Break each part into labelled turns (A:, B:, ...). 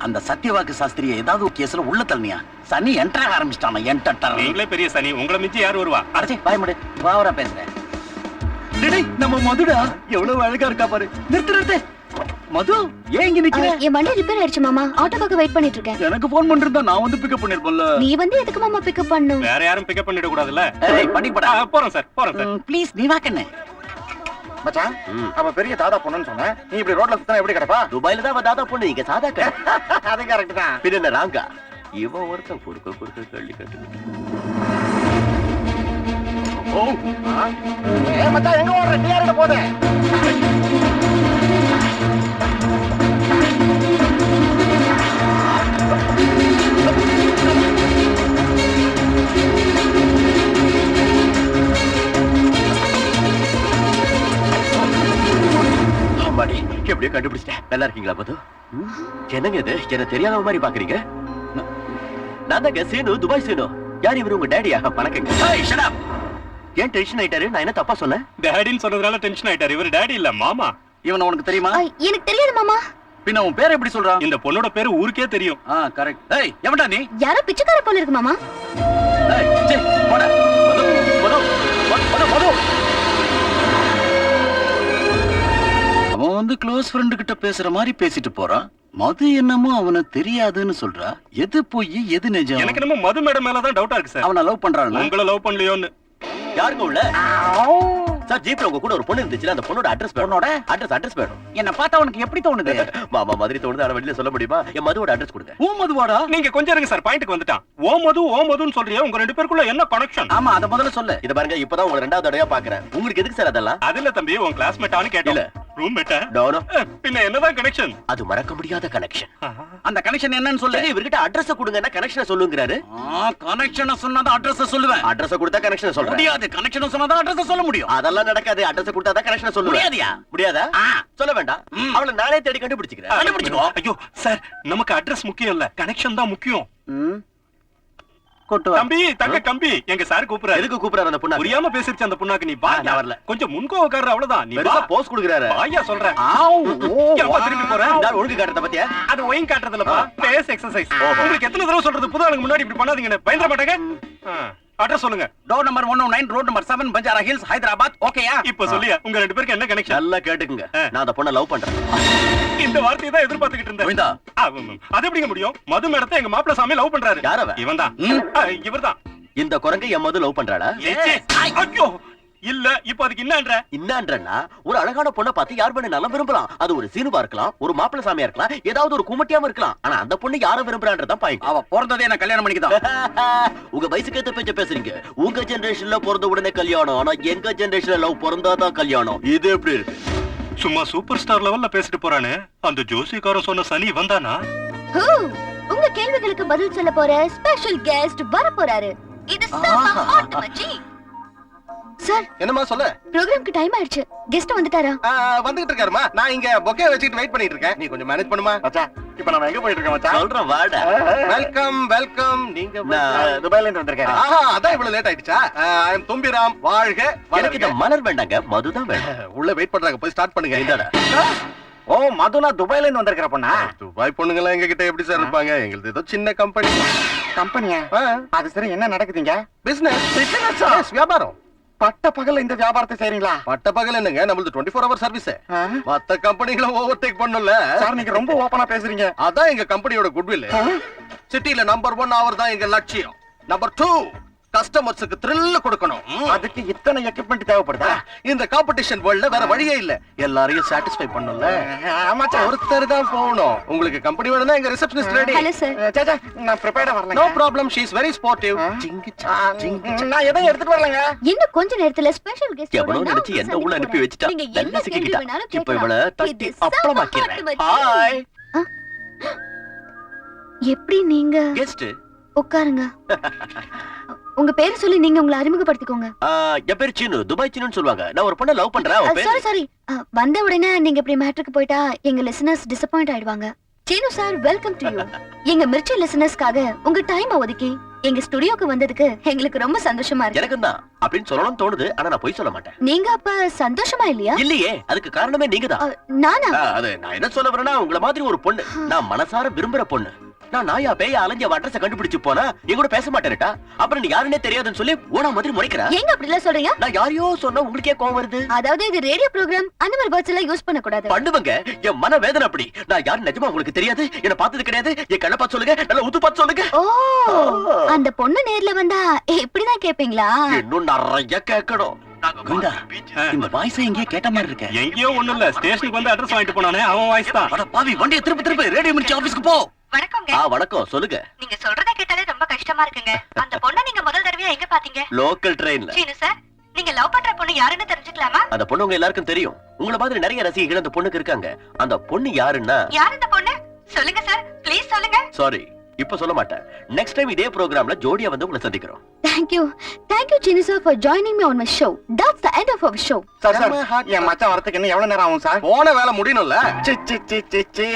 A: அந்த சத்யவாக்கு சாஸ்திரியை ஏதாவது கேஸ்ல உள்ள தள்ளியா சனி என்டர் ஆரம்பிச்சிட்டான என்டர்
B: நீங்களே பெரிய சனி உங்களை மிஞ்சி யார் வருவா?
A: அடச்சி பாய் முடி வாவரா பேசுறேன் டேய், நம்ம மதுடா எவ்வளவு அழகா இருக்கா பாரு. நிறுத்து நிறுத்து. மது ஏன் இங்க நிக்கிற?
C: என் வண்டி ரிப்பேர் ஆயிடுச்சு மாமா. ஆட்டோக்காக வெயிட் பண்ணிட்டு இருக்கேன்.
A: எனக்கு போன் பண்ணிருந்தா நான் வந்து பிக்கப் பண்ணிருப்பேன்ல.
C: நீ வந்து எதுக்கு மாமா பிக்கப் பண்ணும்
B: வேற யாரும் பிக்கப் பண்ணிட கூடாதுல்ல?
A: ஏய் பண்ணி படா
B: ஆ, போறோம் சார் போறோம் சார்.
A: ப்ளீஸ் நீ வாக்கண்ணே.
D: மச்சான் அவ பெரிய தாதா பொண்ணுன்னு சொன்னேன் நீ இப்படி ரோட்ல சுத்தனா எப்படி கிடப்பா?
E: துபாயில தான் அவ தாத்தா பொண்ணு இங்க சாதா கடை.
D: அது கரெக்ட் தான்.
E: பின்ன ராங்கா? இவன் ஒருத்தன் கொடுக்க கொடுக்க கள்ளி கட்டு
D: ஓ? ஏ மச்சான் எங்க ஓடுற? நீ போதே.
E: கண்டுபிடிச்சிட்டேன். நல்லா இருக்கீங்களா மது? என்னங்க இது? என்ன தெரியாத மாதிரி பாக்குறீங்க? நான் தாங்க சீனு துபாய் சீனு. யார் இவரு? உங்க டேடியா வணக்கங்க.
A: ஏய் ஷட் அப்
E: ஏன் டென்ஷன் ஆயிட்டாரு? நான் என்ன தப்பா சொன்னேன்?
B: டேடின்னு சொன்னதுனால டென்ஷன் ஆயிட்டாரு. இவர் டேடி இல்ல மாமா.
A: இவனை உனக்கு தெரியுமா?
C: எனக்கு தெரியாது மாமா.
A: பின்ன உன் பேர் எப்படி சொல்றான்?
B: இந்த பொண்ணோட பேரு ஊருக்கே தெரியும்.
A: ஆ கரெக்ட் ஏய் எவன்டா நீ?
C: யாரோ பிச்சைக்கார போல இருக்கு மாமா.
A: ஏய் சே போடா.
E: மது மது.
A: வந்து க்ளோஸ் ஃப்ரெண்டு கிட்ட பேசுற மாதிரி பேசிட்டு போறான் மது என்னமோ அவன தெரியாதுன்னு சொல்றா. எது போய் எது நிஜம்?
B: எனக்கு நம்ம மது மேடம் மேலதான் டவுட்டா இருக்கு சார்
A: அவனை லவ் பண்றான்?
B: உங்களை லவ் பண்ணலையோன்னு.
E: யாருங்க உள்ள? சார் ஜீப்ல உங்க கூட ஒரு பொண்ணு இருந்துச்சுல அந்த பொண்ணோட அட்ரஸ்
A: பொண்ணோட?
E: அட்ரஸ் அட்ரஸ் வேணும்.
A: என்ன பார்த்தா உனக்கு எப்படி தோணுது?
E: மாமா மாதிரி தோணுது ஆனா வெளியில சொல்ல முடியுமா? என் மதுவோட அட்ரஸ் கொடுங்க.
A: ஊ மதுவாடா?
B: நீங்க கொஞ்சம் இருங்க சார் பாயிண்ட்க்கு வந்துட்டான். ஓ மது ஓ மதுன்னு சொல்றியே உங்க ரெண்டு பேருக்குள்ள என்ன கனெக்ஷன்
A: ஆமா அத முதல்ல சொல்லு.
E: இத பாருங்க இப்பதான் உங்களை ரெண்டாவது தடவையா பாக்குறேன். உங்களுக்கு எதுக்கு சார் அதெல்லாம்?
B: அதுல தம்பி உன் கிளாஸ்மேட்டான்னு கேட்டல
E: இல்ல.
B: ரூம் மேட்டா
E: டோனோ
B: பின்ன என்னதான் கனெக்ஷன்
E: அது மறக்க முடியாத கனெக்ஷன்
A: அந்த கனெக்ஷன் என்னன்னு சொல்லு.
E: இவர்கிட்ட அட்ரஸ் கொடுங்கன்னா கனெக்ஷனை சொல்லுங்கிறாரு.
A: கனெக்ஷனை சொன்னாதான் அட்ரஸ் சொல்லுவேன்.
E: அட்ரஸ் கொடுத்தா கனெக்ஷன் சொல்றேன்.
A: முடியாது. கனெக்ஷன் சொன்னாதான் அட்ரஸ் சொல்ல முடியும்.
E: அதெல்லாம் நடக்காது. அட்ரஸ் கொடுத்தா தான் கனெக்ஷன் சொல்லுவேன்.
A: முடியாதுயா.
E: முடியாதா. சொல்ல வேண்டாம். அவளை நானே தேடி கண்டுபிடிச்சுக்கிறேன்.
A: கண்டுபிடிச்சுக்கோ.
B: ஐயோ சார் நமக்கு அட்ரஸ் முக்கியம் இல்ல. கனெக்ஷன் தான் முக்கியம். தம்பி தங்க கம்பி. எங்க சார் கூப்பிடுறாரு.
E: எதுக்கு கூப்பிடுறாரு அந்த பொண்ணு
B: புரியாம பேசிருச்சு அந்த பொண்ணாக்கு. நீ வா.
E: நான் வரல.
B: கொஞ்சம் முன்கோவக்காரர் அவ்வளவுதான். நீ வா.
E: போஸ் கொடுக்குறாரு.
B: வாயா சொல்றேன். திரும்பி போற?
E: இந்த ஆள் ஒழுங்கு காட்டுறத பத்தியா?
B: அது ஒயின் காட்டுறதுலப்பா. Base exercise. உங்களுக்கு எத்தனை தடவை சொல்றது? புது ஆளுங்க முன்னாடி இப்படி பண்ணாதீங்கன்னு பயந்துட மாட்டாங்க. அட்ரஸ் சொல்லுங்க.
A: Door number one nine road number seven Banjara Hills Hyderabad ஓகேயா
B: இப்ப சொல்லியா உங்க ரெண்டு பேருக்கு என்ன கனெக்ஷன்
E: நல்லா கேட்டுக்குங்க. நான் அந்த பொண்ணை லவ் பண்றேன்.
B: இந்த வார்த்தையை தான் எதிர்பார்த்துக்கிட்டு இருந்தேன். அது எப்படிங்க முடியும்? மது மேடத்தை எங்க மாப்பிள்ள சாமி லவ் பண்றாரு.
E: யார் அவ?
B: இவன் தான்
A: ம்.
B: இவர்தான்.
E: இந்த குரங்கை என் மது லவ்
B: ஏச்சே. ஐயோ. இல்ல இப்ப அதுக்கு என்னன்ற
E: என்னன்றா ஒரு அழகான பொண்ணை பார்த்து யார் பண்ண நல்லா விரும்பலாம். அது ஒரு சீனுவா இருக்கலாம் ஒரு மாப்பிள்ளை சாமியா இருக்கலாம் ஏதாவது ஒரு குமட்டியாம இருக்கலாம். ஆனா அந்த பொண்ணு யாரை விரும்புறான்றதான் பாயிண்ட்
A: அவ பிறந்ததே என்ன கல்யாணம் பண்ணிக்குதான்.
E: உங்க வயசுக்கு ஏத்த பேச்ச பேசுறீங்க. உங்க ஜெனரேஷன்ல பிறந்த உடனே கல்யாணம் ஆனா எங்க ஜெனரேஷன்ல லவ் பிறந்தாதான் கல்யாணம். இது எப்படி இருக்கு?
B: சும்மா சூப்பர் ஸ்டார் லெவல்ல பேசிட்டு போறானே. அந்த ஜோசிக்காரன் சொன்ன சனி வந்தானா?
C: ஹூ, உங்க கேள்விகளுக்கு பதில் சொல்ல போற ஸ்பெஷல் கெஸ்ட் வர போறாரு இது செம்ம
A: ஆஹா.
C: சார்.
D: என்னமா சொல்ல?
C: ப்ரோக்ராம்க்கு டைம் ஆயிடுச்சு. கெஸ்ட் வந்துட்டாரா?
D: வந்துகிட்டு இருக்காருமா நான் இங்க பொக்கே வச்சுட்டு வெயிட் பண்ணிட்டு இருக்கேன். நீ கொஞ்சம் மேனேஜ் பண்ணுமா? மச்சான் இப்போ நம்ம எங்க போயிட்டு இருக்கோம் மச்சான்?
E: சொல்றேன் வாடா.
D: வெல்கம் வெல்கம் நீங்க
E: நான்
D: துபாயில இருந்து வந்திருக்கேன். ஆஹா அதான் இவ்வளவு லேட் ஆயிடுச்சா? ஐ அம் தும்பிராம் வாழ்க
E: எனக்கு இந்த. மலர் வேண்டாங்க மதுதான் வேணும்.
D: உள்ள வெயிட் பண்றாங்க போய் ஸ்டார்ட் பண்ணுங்க.
E: இந்தாடா.
D: ஓ மதுனா துபாயில இருந்து வந்திருக்கிற பொண்ணா? துபாய் பொண்ணுங்க எல்லாம் எங்க கிட்ட எப்படி சார் இருப்பாங்க? எங்களுது ஏதோ சின்ன கம்பெனி
F: கம்பெனியா அது சரி என்ன நடக்குதுங்க
D: பிசினஸ் பிசினஸ் வியாபாரம்.
F: பட்ட பகல்ல இந்த வியாபாரத்தை செய்றீங்களா?
D: பட்ட பகல் என்னங்க? நம்மளது டுவெண்ட்டி ஃபோர் ஹவர் சர்வீஸ்? மத்த கம்பெனிகளை ஓவர் டேக் பண்ணும்ல.
F: சார் நீங்க ரொம்ப ஓபனா பேசுறீங்க.
D: அதான் எங்க கம்பெனியோட குட்வில் சிட்டில நம்பர் ஒன் அவர் தான் எங்க லட்சியம். நம்பர் டூ கஸ்டமர்ஸுக்கு த்ரில் கொடுக்கணும்.
F: அதுக்கு இத்தனை எக்யூப்மெண்ட் தேவைப்படுதா?
D: இந்த காம்படிஷன் வேர்ல்ட்ல வேற வழியே இல்ல. எல்லாரையும் சாட்டிஸ்ஃபை பண்ணும்ல.
F: ஆமாச்சா.
D: ஒருத்தர் தான் போகணும். உங்களுக்கு கம்பெனி வேணும்னா எங்க ரிசப்ஷனிஸ்ட் ரெடி
C: ஹலோ சார்
F: சேச்சா நான் ப்ரிப்பேர்டா
D: நோ
F: வரலங்க
D: problem she is very sportive
F: ஆ? ஆ, நான் எதையும் எடுத்துட்டு வரலங்க.
C: இன்னும் கொஞ்ச நேரத்துல ஸ்பெஷல் கெஸ்ட்
E: எவனோ நினைச்சு என்ன உள்ள அனுப்பி வச்சுட்டா. நல்லா சிக்கிக்கிட்டா. இப்ப இவள தட்டி அப்பளமாக்கிறேன் ஹாய்
C: எப்படி நீங்க
E: கெஸ்ட்
C: உட்காருங்க. உங்க பேர் சொல்லி நீங்க உங்களை அறிமுகப்படுத்திக்கோங்க.
E: என் பேர் சீனு. துபாய் சீனுன்னு சொல்லுவாங்க. நான் ஒரு பொண்ணை லவ் பண்றேன்
C: சாரி சாரி வந்த உடனே நீங்க இப்படி மேட்ருக்கு போயிட்டா எங்க லிசனர்ஸ் டிசப்பாயிண்ட் ஆயிடுவாங்க. Seenu sir welcome to you எங்க மிர்ச்சி லிசனர்ஸ்க்காக உங்க டைம் ஒதுக்கி எங்க ஸ்டுடியோக்கு வந்ததுக்கு எங்களுக்கு ரொம்ப சந்தோஷமா இருக்கு.
E: எனக்கும் தான் அப்படின்னு சொல்லணும்னு தோணுது ஆனா நான் போய் சொல்ல மாட்டேன்.
C: நீங்க அப்ப சந்தோஷமா இல்லையா?
E: இல்லையே அதுக்கு காரணமே நீங்க தான்
C: நானா?
E: அது நான் என்ன சொல்ல வரேன்னா உங்கள மாதிரி ஒரு பொண்ணு. நான் மனசார விரும்புற பொண்ணு. நான் நாயா பேய அலைஞ்ச அட்ரஸ கண்டுபிடிச்சு போனா என் கூட பேச மாட்டேன்டா அப்புறம் நீ யாருன்னே தெரியாதுன்னு சொல்லி ஓனா மாதிரி முறைக்கிற?
C: ஏங்க அப்படி எல்லாம் சொல்றீங்க?
E: நான் யாரையோ சொன்னா உங்களுக்கே கோவம் வருது.
C: அதாவது இது ரேடியோ ப்ரோக்ராம் அந்த மாதிரி வேர்ட்ஸ் எல்லாம் யூஸ் பண்ண கூடாது
E: பண்ணுவங்க. என் மன வேதனை அப்படி. நான் யாரு நிஜமா உங்களுக்கு தெரியாது? என்ன பார்த்தது கிடையாது. என் கண்ணை பார்த்து சொல்லுங்க. நல்லா உத்து பார்த்து சொல்லுங்க.
C: ஓ அந்த பொண்ணு நேர்ல வந்தா இப்படிதான் கேப்பீங்களா
E: இன்னும் நிறைய கேட்கணும். beach-
A: இந்த வாய்ஸை எங்கேயே கேட்ட மாதிரி இருக்க.
B: எங்கேயோ ஒண்ணும் இல்ல ஸ்டேஷனுக்கு வந்து அட்ரஸ் வாங்கிட்டு போனானே அவன் வாய்ஸ் தான்.
A: அட பாவி வண்டியை திருப்பி திருப்பி ரேடியோ மிர்ச்சி ஆபீஸ்க்கு போ.
C: வணக்கங்க
E: ஆ வணக்கம். சொல்லுங்க.
C: நீங்க சொல்றத கேட்டாலே ரொம்ப கஷ்டமா இருக்குங்க. அந்த பொண்ணை நீங்க முதல் தடவையா எங்க பாத்தீங்க?
E: லோக்கல் ட்ரெயின்ல
C: சீனு சார் நீங்க லவ் பண்ற பொண்ணு யாருன்னு தெரிஞ்சுக்கலாமா?
E: அந்த பொண்ணு உங்க எல்லாருக்கும் தெரியும். உங்கள மாதிரி நிறைய ரசிகைகள் அந்த பொண்ணுக்கு இருக்காங்க. அந்த பொண்ணு யாருன்னா?
C: யார் இந்த பொண்ணு? சொல்லுங்க சார். ப்ளீஸ் சொல்லுங்க.
E: சாரி இப்ப சொல்ல மாட்டேன். நெக்ஸ்ட் டைம் இதே ப்ரோக்ராம்ல ஜோடியா வந்து உங்களை சந்திக்கிறோம்.
C: Thank you. Thank you, Chini sir, for joining me on my show. That's the end of our show.
G: Sir sir என் மச்சான் வரதுக்கு இன்னும் எவ்வளவு நேரம் ஆகும் சார்
D: போன வேலை முடியணும்ல?
G: சி சி சி சி சி.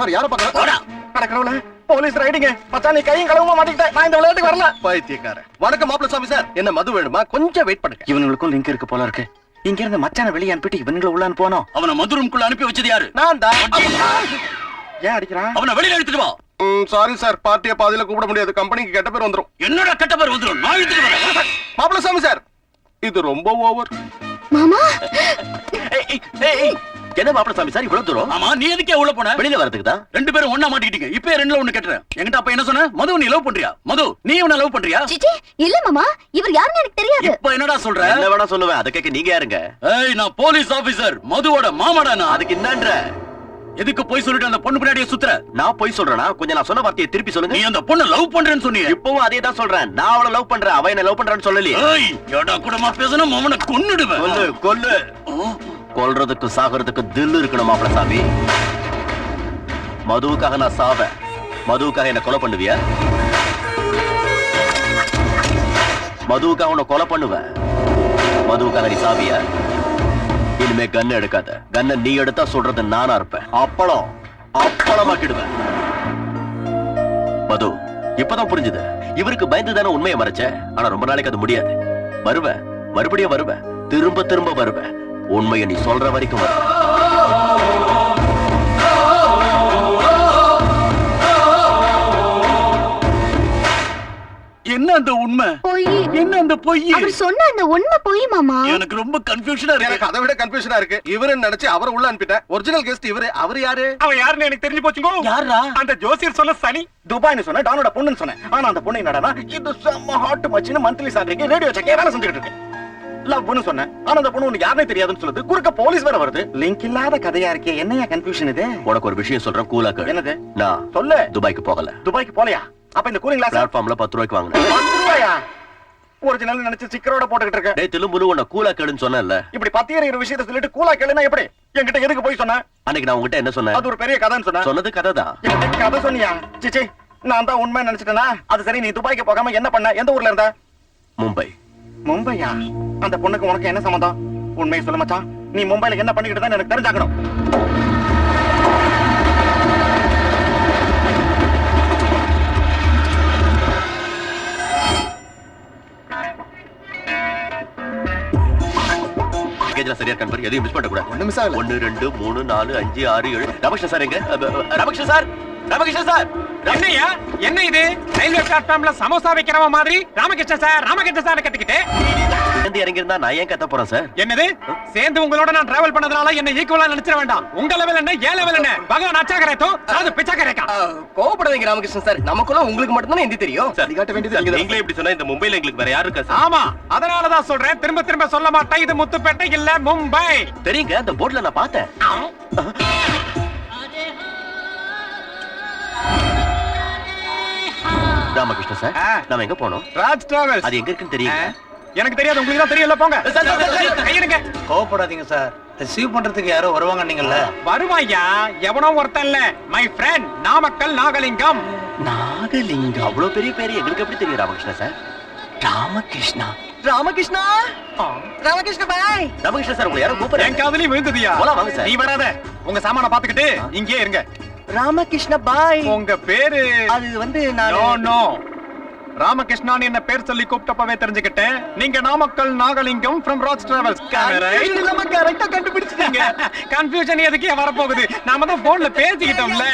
D: சார் யார பாக்க
G: அட கடவுளே போலீஸ் ரைடிங்க மச்சான் நீ கையும் கழுவ மாட்டேங்கிட்ட நான் இந்த விளையாட்டுக்கு வரல.
D: பைத்தியக்காரன். வணக்கம் மாப்பிள்ள சாமி சார் என்ன மது வேணுமா? கொஞ்சம் வெயிட் பண்ணுங்க.
G: இவனுங்களுக்கும் லிங்க் இருக்கு போல இருக்கு. இங்க இருந்து மச்சான வெளியே அனுப்பிட்டு இவனுங்களை உள்ளான்னு போனோம்
A: அவனை மதுரம்குள்ள அனுப்பி வச்சது யாரு?
D: நான் தான்.
G: ஏன் அடிக்கிறான்?
A: அவனை வெளியில எடுத்துட்டு வா.
D: சாரி சார் பார்ட்டியை பாதியில கூப்பிட முடியாது. கம்பெனிக்கு கெட்ட பேர் வந்துரும்.
A: என்னடா கெட்ட பேர் வந்துடும் நான் எடுத்துட்டு வரேன்.
D: மாப்பிள்ள சாமி சார் இது ரொம்ப ஓவர்
C: மாமா?
E: என்ன மாப்பிள சாமி சார் இவ்வளவு தூரம்?
A: ஆமா நீ எதுக்கே உள்ள போன?
E: வெளியில வரதுக்கு தான்
A: ரெண்டு பேரும் ஒண்ணா மாட்டிக்கிட்டீங்க. இப்ப ரெண்டுல ஒண்ணு கட்டுறேன். என்கிட்ட அப்ப என்ன சொன்ன? மது நீ லவ் பண்றியா? மது நீ இவனை லவ் பண்றியா?
C: சிச்சி இல்ல மாமா. இவர் யாருன்னு எனக்கு தெரியாது.
A: இப்ப என்னடா சொல்ற?
E: என்ன வேணா சொல்லுவேன். அதை கேட்க நீங்க யாருங்க?
A: ஏய் நான் போலீஸ் ஆபீசர் மதுவோட மாமாடா நான்.
E: அதுக்கு என்னன்ற?
A: எதுக்கு போய் சொல்லிட்டு அந்த பொண்ணு பின்னாடியே சுத்துற?
E: நான் போய் சொல்றேனா? கொஞ்சம் நான் சொன்ன வார்த்தையை திருப்பி
A: நீ
E: சொல்லுங்க
A: அந்த பொண்ணை லவ் பண்றேன்னு சொன்னியே.
E: இப்பவும் அதே தான் சொல்றேன். நான் அவளை லவ் பண்றேன். அவ என்ன லவ் பண்றான்னு சொல்லலையே.
A: ஏய் எடா கூடமா பேசணும் அவனை கொன்னுடுவேன்.
E: கொல்லு கொல்லு. கொல்றதுக்கு சாகிறதுக்கு தில்லு இருக்கணும் மாப்பிள சாமி. மதுவுக்காக நான் சாவேன். மதுவுக்காக என்ன கொலை பண்ணுவியா? மதுவுக்காக உன்னை கொலை பண்ணுவேன். மதுவுக்காக நீ சாவியா? இனிமே கன் எடுக்காத. கன்னை நீ எடுத்தா சொல்றது நானா இருப்பேன். அப்பளம். அப்பளமாக்கிடுவேன். மது இப்பதான் புரிஞ்சுது. இவருக்கு பயந்து தானே உண்மையை மறைச்ச? ஆனா ரொம்ப நாளைக்கு அது முடியாது. வருவேன் மறுபடியும் வருவேன் திரும்ப திரும்ப வருவேன் உண்மையை நீ சொல்ற வரைக்கும் வருவேன்
A: அந்த உண்மை?
C: போய்.
A: என்ன அந்த பொய்?
C: அவர் சொன்ன அந்த உண்மை போய் மாமா.
A: எனக்கு ரொம்ப கன்ஃபியூஷனா
D: எனக்கு
A: இருக்கு
D: அதை விட கன்ஃபியூஷனா இருக்கு. இவருன்னு நினைச்சு அவரை உள்ள அனுப்பிட்டேன். ஒரிஜினல் கெஸ்ட் இவரு. அவர் யாரு?
B: அவன் யாருன்னு எனக்கு தெரிஞ்சு போச்சுங்கோ.
A: யாரா
B: அந்த ஜோசியர் சொன்ன சனி.
G: துபாய்னு சொன்ன டானோட பொண்ணுன்னு சொன்னேன். ஆனா அந்த பொண்ணு என்னடா இது செம்ம ஹாட் மச்சின்னு மந்த்லி சாலரிக்கு ரேடியோ செக்கே வேலை செஞ்சுக்கிட்டு இருக்கு. லவ்னு சொன்னேன். ஆனா அந்த பொண்ணு உனக்கு யாருனே தெரியாதுன்னு சொல்லுது. குறுக்க போலீஸ் வேற வருது. லிங்க் இல்லாத கதையா இருக்கே. என்னையா கன்ஃபியூஷன் இது?
E: உனக்கு ஒரு விஷயம் சொல்றேன் கூலா கேளு.
G: என்னது?
E: நான்
G: சொல்லு.
E: துபாய்க்கு போகல.
G: துபாய்க்கு போலையா? அப்ப இந்த கூலிங் கிளாஸ்
E: பிளாட்ஃபார்ம்ல பத்து ரூபாய்க்கு வாங்கினேன்.
G: பத்து ரூபாயா? ஒரிஜினல் நினைச்சு சிக்கரோட போட்டுக்கிட்டு இருக்க.
E: டேய் திலும்புலு உன்னை கூலா கேளுன்னு சொன்னேன்ல.
G: இப்படி பத்தியர் இரு விஷயத்தை சொல்லிட்டு கூலா கேளுனா எப்படி? என்கிட்ட எதுக்கு போய் சொன்ன?
E: அன்னைக்கு நான் உங்ககிட்ட என்ன சொன்னேன்?
G: அது ஒரு பெரிய கதைன்னு சொன்ன.
E: சொன்னது கதை தான்
G: கதை சொன்னியா? சிச்சி நான் தான் உண்மை நினைச்சிட்டேனா? அது சரி நீ துபாய்க்கு போகாம என்ன பண்ண? எந்த ஊர்ல இருந்த?
E: மும்பை.
G: மும்பையா? அந்த பொண்ணுக்கு உனக்கு என்ன சம்மந்தம்? உண்மையை சொல்ல மச்சான். நீ மும்பைல என்ன பண்ணிக்கிட்டு தான் எனக்கு தெரிஞ்சாக்கணும்
E: பேக்கேஜ்ல சரியா கன்ஃபர் எதையும் மிஸ் பண்ண கூடாது
D: ஒண்ணு மிஸ் ஆகல.
E: ஒன்னு ரெண்டு மூணு நாலு அஞ்சு ஆறு ஏழு. ராமகிருஷ்ணன் சார் எங்க? ராமகிருஷ்ணன் சார் ராமகிருஷ்ணன் சார்
H: என்னய்யா என்ன இது? ரயில்வே பிளாட்ஃபார்ம்ல சமோசா வைக்கிறவ மாதிரி? ராமகிருஷ்ண சார் ராமகிருஷ்ண சார் கத்திக்கிட்டு?
E: இருந்து இறங்கி இருந்தா நான் ஏன் கத்த போறேன் சார்?
H: என்னது? சேர்ந்து உங்களோட நான் டிராவல் பண்ணதுனால என்ன ஈக்குவலா நினைச்சிட வேண்டாம். உங்க லெவல் என்ன? ஏ லெவல் என்ன? பகவான் அச்சா கரேத்தோ பிச்சா கரேக்கா
D: கோவப்படாதீங்க ராமகிருஷ்ணன் சார். நமக்குள்ள உங்களுக்கு மட்டும் தான் ஹிந்தி தெரியும்?
E: சார்
D: காட்ட வேண்டியது
E: நீங்களே இப்படி சொன்னா இந்த மும்பைல எங்களுக்கு வேற யாரு இருக்கா சார்?
H: ஆமா. அதனாலதான் சொல்றேன். திரும்ப திரும்ப சொல்ல மாட்டேன். இது முத்துப்பேட்டை இல்ல மும்பை.
E: தெரியுங்க அந்த போர்ட்ல நான் பார்த்தேன். ராமகிருஷ்ணன் சார். நாம எங்க போனோம்?
H: ராஜ் டிராவல்ஸ்
E: அது எங்க இருக்குன்னு தெரியுங்க
H: எனக்கு தெரியாது உங்களுக்கு தான் தெரியல போங்க. கையிருங்க
F: கோவப்படாதீங்க சார். ரிசீவ் பண்றதுக்கு யாரோ வருவாங்க நீங்கல்ல
H: வருவாய்யா? எவனோ ஒருத்தன் இல்ல. My friend Namakkal Nagalingam.
E: Nagalingam? அவ்வளவு பெரிய பேரு எங்களுக்கு எப்படி தெரியும் ராமகிருஷ்ணன் சார்?
F: ராமகிருஷ்ணா.
E: ராமகிருஷ்ணா?
C: ராமகிருஷ்ண பாய்
E: ராமகிருஷ்ணன் சார் உங்களை யாரோ
H: என்
E: கூப்பிடுறாங்க
H: காதலி விழுந்ததியா?
E: போலாம் வாங்க சார்.
H: நீ வராத. உங்க சாமான பாத்துக்கிட்டு இங்கே இருங்க.
F: ராமகிருஷ்ண பாய்
H: உங்க பேரு?
F: அது வந்து
H: நோ நோ ராமகிருஷ்ணான் என்ன பேர் சொல்லி கூப்பிட்டப்பவே தெரிஞ்சுக்கிட்டேன். நீங்க நாமக்கல் நாகலிங்கம் ஃப்ரம் ராஜ் டிராவல்ஸ்
F: கரெக்டா கண்டுபிடிச்சிட்டீங்க.
H: கன்ஃபியூஷன் எதுக்கே வரப்போகுது? நாம தான் போன்ல பேசிக்கிட்டோம்ல.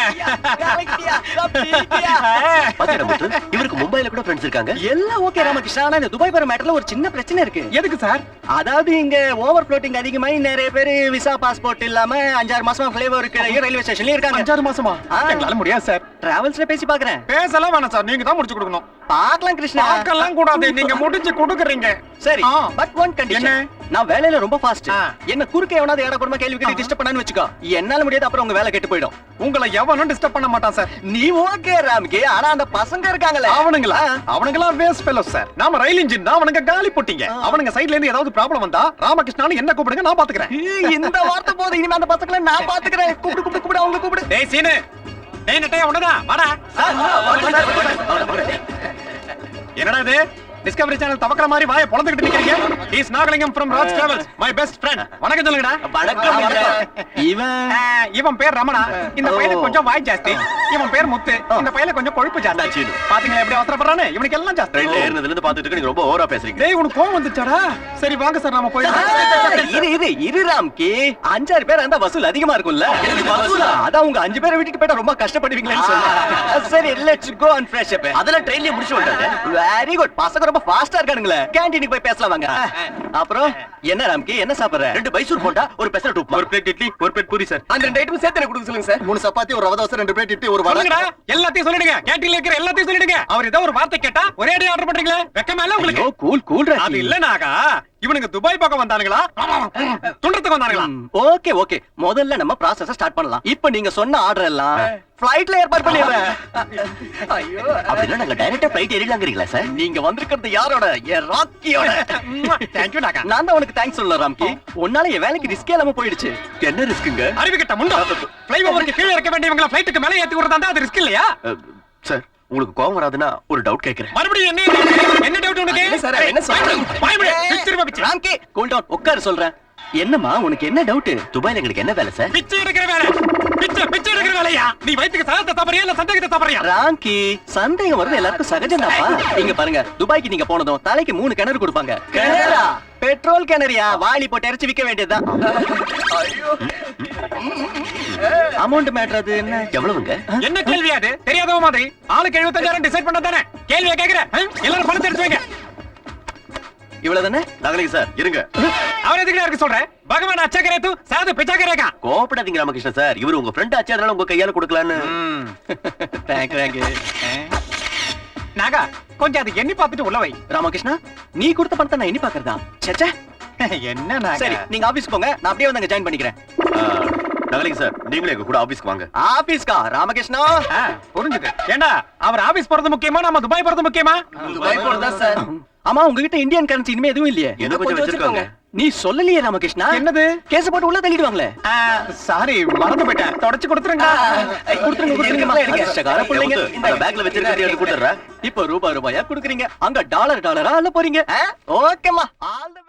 E: இவருக்கு மும்பைல கூட ஃப்ரெண்ட்ஸ் இருக்காங்க?
F: எல்லாம் ஓகே ராமகிருஷ்ணா. ஆனா இந்த துபாய் போற மேட்டர்ல ஒரு சின்ன பிரச்சனை இருக்கு.
H: எதுக்கு சார்?
F: அதாவது இங்க ஓவர் ஃப்ளோட்டிங் அதிகமாயி நிறைய பேர் விசா பாஸ்போர்ட் இல்லாம அஞ்சாறு மாசமா ஃபிளேவர் இருக்கிற ரயில்வே ஸ்டேஷன்ல இருக்காங்க.
H: அஞ்சாறு மாசமா. எங்களால முடியாது சார்.
F: டிராவல்ஸ்ல பேசி பாக்குறேன்.
H: பேசலாம் வேணாம் சார். நீங்க தான் முடிச்சு கொடுக்கணும்.
F: பார்க்கலாம் கிருஷ்ணா
H: பார்க்கலாம் கூடாது நீங்க முடிச்சு கொடுக்குறீங்க
F: சரி. பட் ஒன் கண்டிஷன்
H: என்ன?
F: நான் வேலையில ரொம்ப ஃபாஸ்ட். என்ன குறுக்க எவனாவது ஏடா கூடமா கேள்வி கேட்டு டிஸ்டர்ப் பண்ணான்னு வச்சுக்கோ என்னால முடியாது அப்புறம் உங்க வேலை கெட்டு போயிடும்
H: உங்களை எவனும் டிஸ்டர்ப் பண்ண மாட்டான் சார்
F: நீ ஓகே ராம்கி ஆனா அந்த பசங்க இருக்காங்களே
H: அவனுங்களா அவனுங்களா வேஸ்ட் ஃபெலோஸ் சார் நாம ரயில் இன்ஜின் தான் அவனுங்க காலி போட்டீங்க அவனுங்க சைடுல இருந்து ஏதாவது ப்ராப்ளம் வந்தா ராமகிருஷ்ணானு என்ன கூப்பிடுங்க நான் பாத்துக்கிறேன்
F: இந்த வார்த்தை போதும் இனிமே அந்த பசங்களை நான் பாத்துக்கிறேன் கூப்பிடு கூப்பிடு கூப்பிடு அவங்க கூப்பிடு
H: டேய் சீனு டேய் நட்டையா உனதான் வாடா என்னடா இது? டிஸ்கவரி சேனல் தவக்கற மாதிரி வாயை பொளந்துக்கிட்டு நிக்கிறீங்க? Is Nagalingam from Raj travels my best friend வணக்கம் சொல்லுங்கடா.
F: வணக்கம் இவன்
H: இவன் பேர் ரமணா. இந்த பையனுக்கு கொஞ்சம் வாய் ஜாஸ்தி. இவன் பேர் முத்து. இந்த பையனுக்கு கொஞ்சம் கொழுப்பு ஜாஸ்தி. பாத்தீங்களா எப்படி அவசரப்படுறானே? இவனுக்கு எல்லாம் ஜாஸ்தி.
E: ட்ரெயின்ல ஏறினதுல இருந்து பாத்துட்டு இருக்க நீங்க ரொம்ப ஓவரா பேசுறீங்க.
H: டேய் உனக்கு கோவம் வந்துச்சாடா? சரி வாங்க சார் நாம போயிடலாம்.
F: இரு இரு இரு ராம்கி. அஞ்சாறு பேர் இருந்தா வசூல் அதிகமா இருக்கும்ல. வசூலா? அதான் உங்க அஞ்சு பேரை விட்டுட்டு போயிட்டா ரொம்ப கஷ்டப்படுவீங்களேன்னு சரி let's go and fresh up
E: அதெல்லாம் ட்ரெயின்லயே முடிச்சு விட்டாங்க
F: வெரி குட் பசங்க ரொம்ப ஃபாஸ்டா இருக்கானுங்களே. கேண்டீனுக்கு போய் பேசலாம் வாங்க. அப்புறம் என்ன ராம்கி என்ன சாப்பிடுற?
E: ரெண்டு பைசூர் போண்டா ஒரு பெசல் டூப்
B: ஒரு பிளேட் இட்லி ஒரு பிளேட் பூரி சார்
D: அந்த ரெண்டு ஐட்டம் சேர்த்து எனக்கு கொடுக்க சொல்லுங்க சார் மூணு சப்பாத்தி ஒரு ரவா தோசை ரெண்டு பிளேட் இட்லி ஒரு வடை.
H: எல்லாத்தையும் சொல்லிடுங்க. கேண்டீன்ல இருக்கிற எல்லாத்தையும் சொல்லிடுங்க. அவர் ஏதோ ஒரு வார்த்தை கேட்டா ஒரே அடி ஆர்டர் பண்றீங்களா? வெக்கமா இல்ல உங்களுக்கு?
F: கூல் கூல்
H: அது இல்ல நாகா. இவனுங்க துபாய் பக்கம் வந்தானுங்களா? துண்டத்துக்கு வந்தானுங்களா?
F: Okay okay. முதல்ல நம்ம ப்ராசஸ் ஸ்டார்ட் பண்ணலாம். இப்போ நீங்க சொன்ன ஆர்டர் எல்லாம் ஃளைட்ல ஏற்பாடு பண்ணிடுறேன். ஐயோ.
E: அப்படின்னா நாங்க டைரக்டா ஃபிளைட் ஏறிடலாங்கிறீங்களா சார்
F: நீங்க வந்திருக்கிறது யாரோட? என் ராக்கியோட.
H: தேங்க்யூ நாகா
F: நான் தான் உனக்கு தேங்க்ஸ் சொல்ல ராம்கி. உன்னால என் வேலைக்கு ரிஸ்கே இல்லாம போயிடுச்சு.
E: என்ன ரிஸ்க்குங்க
H: அறிவு கிட்ட முண்டோ. ஃளைஓவருக்கு கீழே இருக்க வேண்டியவங்கள ஃளைட்டுக்கு மேல ஏத்தி விடுறதா அது ரிஸ்க் இல்லையா?
E: சார் உங்களுக்கு கோவம் வராதுன்னா ஒரு டவுட் கேக்குறேன்
H: மறுபடியும் என்ன doubt? என்ன டவுட் உனக்கு?
F: என்ன சார், என்ன சொல்றீங்க?
H: வாய் மூடு, பிச்சிருவா பிச்சு.
F: ராம்கி கூல் டவுன் உட்காரு சொல்றேன். என்னம்மா உனக்கு என்ன டவுட்
E: துபாய்ல எங்களுக்கு என்ன வேலை சார்?
H: பிச்சை எடுக்கிற வேலை. பிச்சை பிச்சை எடுக்கிற வேலையா? நீ வயித்துக்கு சாதத்தை தப்பறியா இல்ல சந்தேகத்தை தப்பறியா?
F: ராம்கி சந்தேகம் வருது எல்லாருக்கும் சகஜம்தாப்பா இங்க பாருங்க துபாய்க்கு நீங்க போனதும் தலைக்கு மூணு கிணறு கொடுப்பாங்க. கிணறா? பெட்ரோல் கிணறியா? வாளி போட்டு இறச்சி விக்க வேண்டியதுதான் அமௌண்ட் மேட்டர் அது என்ன?
E: எவ்வளவுங்க?
H: என்ன கேள்வி அது? தெரியாதவ மாதிரி. ஆளுக்கு எழுபத்தஞ்சாயிரம் டிசைட் பண்ண தானே? கேள்வியை கேக்குற? எல்லாரும் பணத்தை எடுத்து வைங்க.
F: இவ்வளவு தானே
E: நாகலிங்க சார் இருங்க.
H: அவர் எதுக்கு இருக்கு சொல்றேன்? பகவான் அச்சக்கரேத்து சாது பிச்சக்கரேக்கா
E: கோபப்படாதீங்க ராமகிருஷ்ணன் சார். இவர் உங்க ஃப்ரெண்ட் ஆச்சு அதனால உங்க கையால கொடுக்கலான்னு.
F: தேங்க் தேங்க்
H: நாகா கொஞ்சம் அது எண்ணி பார்த்துட்டு உள்ள வை.
F: ராமகிருஷ்ணா நீ கொடுத்த பணத்தை நான் எண்ணி பாக்குறதா சச்சா.
H: என்ன
F: சரி நீங்க ஆபீஸ் போங்க. நான் அப்படியே வந்து அங்க ஜாயின் பண்ணிக்கிறேன்.
E: நாகலிங்க சார் நீங்களும் எங்க கூட ஆபீஸ்க்கு வாங்க.
F: ஆபீஸ்க்கா? ராமகிருஷ்ணா?
H: புரிஞ்சுது. ஏண்டா அவர் ஆபீஸ் போறது முக்கியமா? நம்ம துபாய் போறது முக்கியமா?
D: துபாய் போறதா சார்?
F: ஆமா உங்ககிட்ட இந்தியன் கரன்சி இனிமே எதுவும் இல்லையே.
E: என்ன கொஞ்சம் வச்சிருக்காங்க.
F: நீ சொல்லலையே ராமகிருஷ்ணா.
H: என்னது?
F: கேஸ் போட்டு உள்ள தள்ளிடுவாங்களே.
H: சாரி மறந்து போயிட்டேன். தொடச்சு கொடுத்துருங்க.
F: கொடுத்துருங்க பிள்ளைங்க.
E: இந்த பேக்ல வச்சிருக்கிறது எடுத்து கொடுத்துறேன்
F: இப்ப ரூபாய் ரூபாயா குடுக்குறீங்க. அங்க டாலர் டாலரா அல்ல போறீங்க. ஓகேமா ஆல் தி